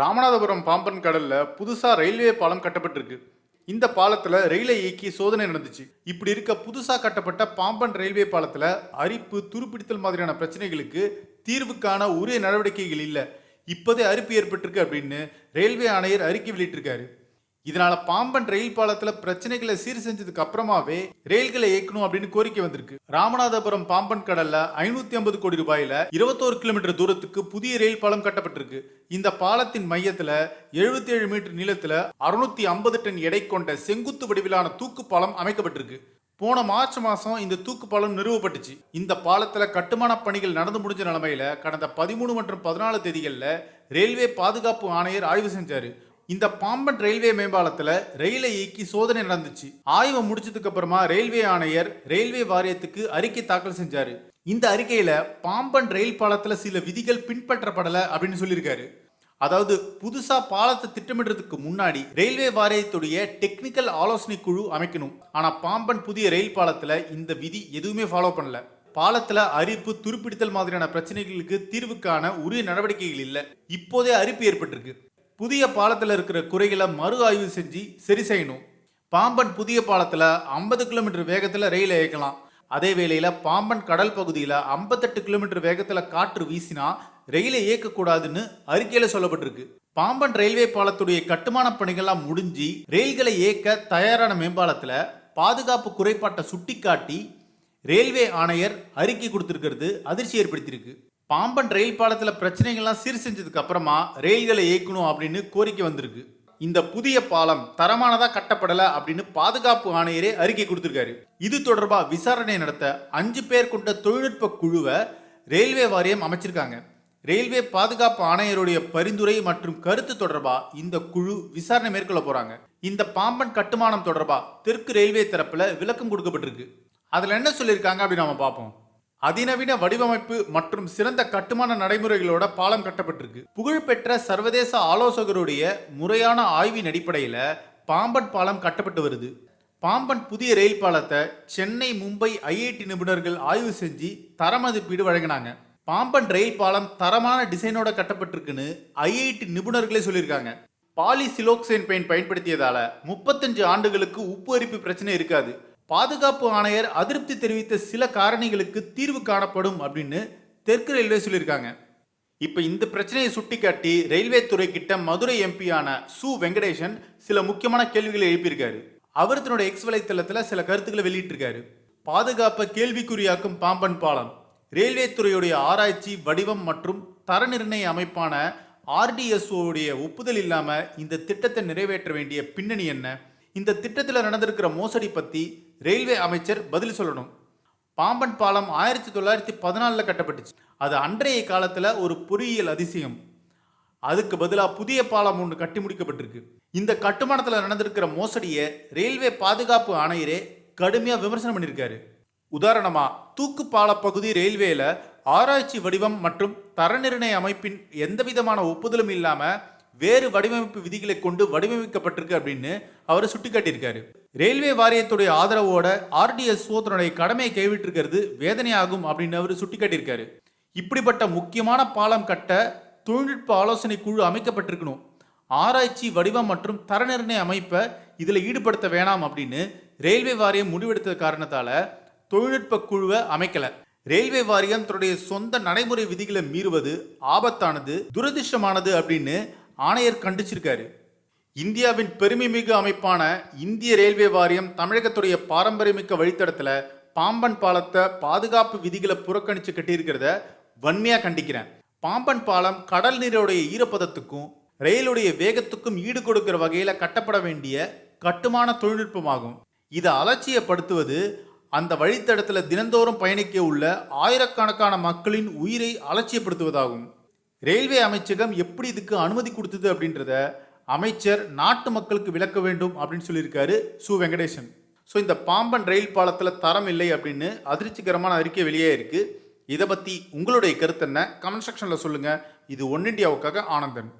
ராமநாதபுரம் பாம்பன் கடல்ல புதுசா ரயில்வே பாலம் கட்டப்பட்டிருக்கு. இந்த பாலத்துல ரயிலை இயக்கி சோதனை நடந்துச்சு. இப்படி இருக்க புதுசா கட்டப்பட்ட பாம்பன் ரயில்வே பாலத்துல அரிப்பு துருப்பிடித்தல் மாதிரியான பிரச்சனைகளுக்கு தீர்வுக்கான உரிய நடவடிக்கைகள் இல்லை. இப்போதே அரிப்பு ஏற்பட்டிருக்கு அப்படின்னு ரயில்வே ஆணையர் அறிக்கை வெளியிட்டிருக்காரு. இதனால பாம்பன் ரயில் பாலத்துல பிரச்சனைகளை சீர் செஞ்சதுக்கு அப்புறமாவே ரயில்களை இயக்கணும் அப்படின்னு கோரிக்கை வந்திருக்கு. ராமநாதபுரம் பாம்பன் கடல்ல ஐநூத்தி ஐம்பது கோடி ரூபாயில இருபத்தோரு கிலோமீட்டர் தூரத்துக்கு புதிய ரயில் பாலம் கட்டப்பட்டிருக்கு. இந்த பாலத்தின் மையத்துல 77 ஏழு மீட்டர் நீளத்துல அறுநூத்தி ஐம்பது டன் எடை கொண்ட செங்குத்து வடிவிலான தூக்கு பாலம் அமைக்கப்பட்டிருக்கு. போன மார்ச் மாசம் இந்த தூக்கு பாலம் நிறுவப்பட்டுச்சு. இந்த பாலத்துல கட்டுமான பணிகள் நடந்து முடிஞ்ச நிலைமையில கடந்த பதிமூணு மற்றும் பதினாலு தேதிகளில் ரயில்வே பாதுகாப்பு ஆணையர் ஆய்வு செஞ்சாரு. இந்த பாம்பன் ரயில்வே மேம்பாலத்துல ரயிலை இயக்கி சோதனை நடந்துச்சு. ஆய்வு முடிச்சதுக்கு அப்புறமா ரயில்வே ஆணையர் ரயில்வே வாரியத்துக்கு அறிக்கை தாக்கல் செஞ்சாரு. இந்த அறிக்கையில பாம்பன் ரயில் பாலத்துல சில விதிகள் பின்பற்றப்படல அப்படின்னு சொல்லியிருக்காரு. அதாவது புதுசா பாலத்தை திட்டமிடுறதுக்கு முன்னாடி ரயில்வே வாரியத்துடைய டெக்னிக்கல் ஆலோசனை குழு அமைக்கணும். ஆனா பாம்பன் புதிய ரயில் பாலத்துல இந்த விதி எதுவுமே ஃபாலோ பண்ணல. பாலத்துல அரிப்பு துருப்பிடித்தல் மாதிரியான பிரச்சனைகளுக்கு தீர்வுக்கான உரிய நடவடிக்கைகள் இல்லை. இப்போதே அரிப்பு ஏற்பட்டிருக்கு. புதிய பாலத்தில் இருக்கிற குறைகளை மறு ஆய்வு செஞ்சு சரி செய்யணும். பாம்பன் புதிய பாலத்தில் ஐம்பது கிலோமீட்டர் வேகத்தில் ரயில் இயக்கலாம். அதே வேளையில் பாம்பன் கடல் பகுதியில் ஐம்பத்தெட்டு கிலோமீட்டர் வேகத்தில் காற்று வீசினா ரயிலை இயக்கக்கூடாதுன்னு அறிக்கையில் சொல்லப்பட்டிருக்கு. பாம்பன் ரயில்வே பாலத்துடைய கட்டுமான பணிகள்லாம் முடிஞ்சு ரயில்களை இயக்க தயாரான மேம்பாலத்தில் பாதுகாப்பு குறைபாட்டை சுட்டிக்காட்டி ரயில்வே ஆணையர் அறிக்கை கொடுத்திருக்கிறது அதிர்ச்சி ஏற்படுத்தியிருக்கு. பாம்பன் ரயில் பாலத்தில் பிரச்சனைகள்லாம் சீர் செஞ்சதுக்கு அப்புறமா ரயில்களை இயக்கணும் அப்படின்னு கோரிக்கை வந்திருக்கு. இந்த புதிய பாலம் தரமானதாக கட்டப்படலை அப்படின்னு பாதுகாப்பு ஆணையரே அறிக்கை கொடுத்துருக்காரு. இது தொடர்பாக விசாரணை நடத்த அஞ்சு பேர் கொண்ட தொழில்நுட்ப குழுவை ரயில்வே வாரியம் அமைச்சிருக்காங்க. ரயில்வே பாதுகாப்பு ஆணையருடைய பரிந்துரை மற்றும் கருத்து தொடர்பாக இந்த குழு விசாரணை மேற்கொள்ள போகிறாங்க இந்த பாம்பன் கட்டுமானம் தொடர்பாக தெற்கு ரயில்வே தரப்பில் விளக்கம் கொடுக்கப்பட்டிருக்கு. அதில் என்ன சொல்லியிருக்காங்க அப்படின்னு நம்ம பார்ப்போம். அதிநவீன வடிவமைப்பு மற்றும் சிறந்த கட்டுமான நடைமுறைகளோட பாலம் கட்டப்பட்டிருக்கு. புகழ்பெற்ற சர்வதேச ஆலோசகருடைய முறையான ஆய்வின் அடிப்படையில் பாம்பன் பாலம் கட்டப்பட்டு வருது. பாம்பன் புதிய ரயில் பாலத்தை சென்னை மும்பை ஐஐடி நிபுணர்கள் ஆய்வு செஞ்சு தர மதிப்பீடு வழங்கினாங்க. பாம்பன் ரயில் பாலம் தரமான டிசைனோட கட்டப்பட்டிருக்குன்னு ஐஐடி நிபுணர்களே சொல்லியிருக்காங்க. பாலி சிலோக்சேன் பெயின் பயன்படுத்தியதால முப்பத்தஞ்சு ஆண்டுகளுக்கு உப்பு அரிப்பு பிரச்சனை இருக்காது. பாதுகாப்பு ஆணையர் அதிருப்தி தெரிவித்த சில காரணிகளுக்கு தீர்வு காணப்படும் அப்படின்னு தெற்கு ரயில்வே சொல்லியிருக்காங்க. இப்போ இந்த பிரச்சனையை சுட்டிக்காட்டி ரயில்வே துறை கிட்ட மதுரை எம்பியான சு வெங்கடேசன் சில முக்கியமான கேள்விகளை எழுப்பியிருக்காரு. அவர் தன்னோட எக்ஸ் வலைத்தளத்தில் சில கருத்துக்களை வெளியிட்டிருக்காரு. பாதுகாப்பை கேள்விக்குறியாக்கும் பாம்பன் பாலம் ரயில்வே துறையுடைய ஆராய்ச்சி வடிவம் மற்றும் தர நிர்ணய அமைப்பான ஆர்டிஎஸ்ஓடைய ஒப்புதல் இல்லாமல் இந்த திட்டத்தை நிறைவேற்ற வேண்டிய பின்னணி என்ன? இந்த திட்டத்தில் நடந்திருக்கிற மோசடி பற்றி ரயில்வே அமைச்சர் பதில் சொல்லணும். பாம்பன் பாலம் ஆயிரத்தி தொள்ளாயிரத்தி பதினாலில் கட்டப்பட்டுச்சு. அது அன்றைய காலத்தில் ஒரு பொறியியல் அதிசயம். அதுக்கு பதிலாக புதிய பாலம் ஒன்று கட்டி முடிக்கப்பட்டிருக்கு. இந்த கட்டுமானத்தில் நடந்திருக்கிற மோசடியை ரயில்வே பாதுகாப்பு ஆணையரே கடுமையாக விமர்சனம் பண்ணியிருக்காரு. உதாரணமாக தூக்கு பால பகுதி ரயில்வேல ஆராய்ச்சி வடிவம் மற்றும் தர நிர்ணய அமைப்பின் எந்த விதமான ஒப்புதலும் இல்லாமல் வேறு வடிவமைப்பு விதிகளை கொண்டு வடிவமைக்கப்பட்டிருக்கு அப்படின்னு அவர் சுட்டிக்காட்டியிருக்காரு. ரயில்வே வாரியத்துடைய ஆதரவோட ஆர்டிஎஸ்ஓ தன்னுடைய கடமையை கைவிட்டிருக்கிறது வேதனையாகும் அப்படின்னு அவர் சுட்டிக்காட்டியிருக்காரு. இப்படிப்பட்ட முக்கியமான பாலம் கட்ட தொழில்நுட்ப ஆலோசனை குழு அமைக்கப்பட்டிருக்கணும். ஆராய்ச்சி வடிவம் மற்றும் தர நிர்ணய அமைப்பை இதில் ஈடுபடுத்த வேணாம் அப்படின்னு ரயில்வே வாரியம் முடிவெடுத்த காரணத்தால் தொழில்நுட்ப குழுவை அமைக்கலை. ரயில்வே வாரியம் தன்னுடைய சொந்த நடைமுறை விதிகளை மீறுவது ஆபத்தானது துரதிர்ஷ்டமானது அப்படின்னு ஆணையர் கண்டிச்சிருக்காரு. இந்தியாவின் பெருமைமிகு அமைப்பான இந்திய ரயில்வே வாரியம் தமிழகத்துடைய பாரம்பரியமிக்க வழித்தடத்தில் பாம்பன் பாலத்தை பாதுகாப்பு விதிகளை புறக்கணித்து கட்டியிருக்கிறத வன்மையாக கண்டிக்கிறேன். பாம்பன் பாலம் கடல் நீருடைய ஈரப்பதத்துக்கும் ரயிலுடைய வேகத்துக்கும் ஈடு கொடுக்கிற வகையில் கட்டப்பட வேண்டிய கட்டுமான தொழில்நுட்பமாகும். இதை அலட்சியப்படுத்துவது அந்த வழித்தடத்தில் தினந்தோறும் பயணிக்க உள்ள ஆயிரக்கணக்கான மக்களின் உயிரை அலட்சியப்படுத்துவதாகும். ரயில்வே அமைச்சகம் எப்படி இதுக்கு அனுமதி கொடுத்தது அப்படின்றத அமைச்சர் நாட்டு மக்களுக்கு விளக்க வேண்டும் அப்படின்னு சொல்லியிருக்காரு சு. வெங்கடேசன். ஸோ இந்த பாம்பன் ரயில் பாலத்தில் தரம் இல்லை அப்படின்னு அதிர்ச்சிகரமான அறிக்கை வெளியே இருக்குது இதை பற்றி உங்களுடைய கருத்து என்ன? கமெண்ட் செக்ஷனில் சொல்லுங்கள் இது ஒன் இண்டியாவுக்காக ஆனந்தன்.